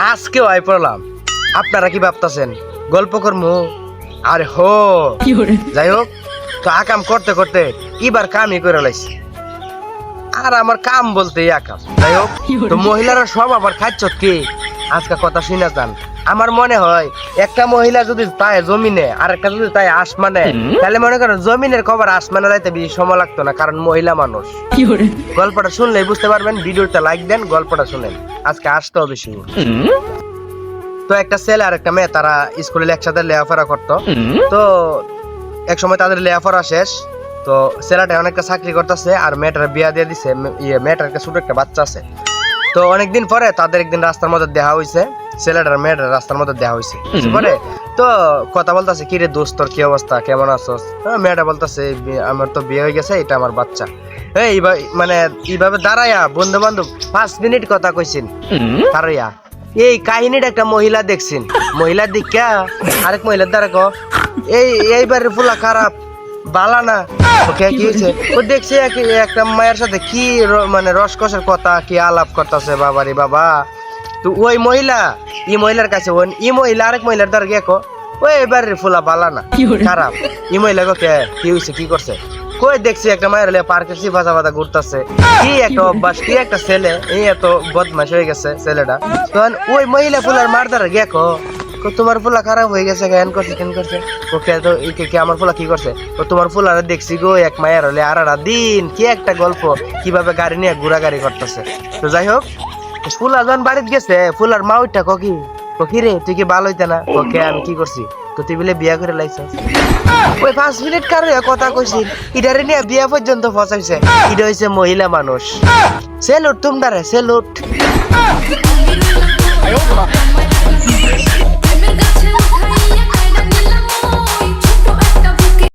আজকেও আই পড়লাম। আপনারা কি ভাবতেছেন? গল্প করমু? আরে হো। যাই হোক তো আকাম করতে করতে এবার কামই করে লাইছি। আর আমার কাম বলতে আকাম যাই হোক তো মহিলারা সব আবার খাচ্ছ কি? আজকে কথা শুনে যান। আমার মনে হয় একটা মহিলা যদি তাই জমিনে আর একটা যদি তাই আসমানে তাহলে মনে করেন জমিনের খবর আসমানে যাইতে বেশি সময় লাগতো না কারণ মহিলা মানুষ। গল্পটা শুনলেই বুঝতে পারবেন ভিডিওটা লাইক দেন গল্পটা শুনেন। আজকে আসতে হবে বেশি তো একটা ছেলে আর একটা মেয়ে তারা স্কুলে একসাথে লেখাপড়া করতো। তো এক সময় তাদের লেখাপড়া শেষ তো ছেলেটা অনেকটা চাকরি করতেছে আর মেয়েটার বিয়া দিয়ে দিছে। ইয়ে মেয়েটার একটা ছোট একটা বাচ্চা আছে। তো অনেকদিন পরে তাদের একদিন রাস্তার মধ্যে দেখা হয়েছে ছেলেটার মেয়েটার রাস্তার মধ্যে দেখা হয়েছে পরে তো কথা বলতেছে কি রে দোস্ত তোর কি অবস্থা? কেমন আছোস? মেয়েটা বলতেছে আমার তো বিয়ে হয়ে গেছে এটা আমার বাচ্চা। এই মানে এইভাবে দাঁড়াইয়া বন্ধু বান্ধব পাঁচ মিনিট কথা কইছেন। দাঁড়াইয়া এই কাহিনীর একটা মহিলা দেখছেন। মহিলা দেখা আরেক মহিলার দ্বারা কো এই এইবারের ফুলা খারাপ বালা না। ওকে কি হয়েছে? ও দেখছে এক- একটা মায়ের সাথে কি মানে রসকসের কথা কি আলাপ করতেছে বাবারে বাবা। তো ওই মহিলা ই মহিলার কাছে ওন ই মহিলা আরেক মহিলার দ্বারা গিয়ে কো। ওই এবারের ফুলা বালা না খারাপ। ই মহিলা কো কে কি হয়েছে কি করছে? কই দেখছি একটা মায়ের পার্কে ভাজা ভাজা ঘুরতেছে। কি একটা অভ্যাস কি একটা ছেলে এই এত বদমাশ হয়ে গেছে ছেলেটা। তখন ওই মহিলা ফুলার মার দ্বারা গিয়ে কো কো, তোমার ফুলা খারাপ হয়ে গেছে কেন? করছে কেন করছে? ও কে তো কে- আমার ফুলা কি করছে? ও তোমার ফুলার দেখছি গো এক মায়ের হলে আর দিন কি একটা গল্প কীভাবে গাড়ি নিয়ে ঘোরাগাড়ি করতেছে? তো যাই হোক ফুলা যখন বাড়িতে গেছে, ফুলার মা ওইটা ককি ককি রে, তুই কি ভালো হইতে না? ওকে আমি কি করছি? তো তুই বলে বিয়া করে লাইছিস ওই পাঁচ মিনিট কারও কথা কইছি? ইডারে নিয়ে বিয়া পর্যন্ত ফসাইছে। ইডা হইছে মহিলা মানুষ। সেলুট তোমরা রে সেলুট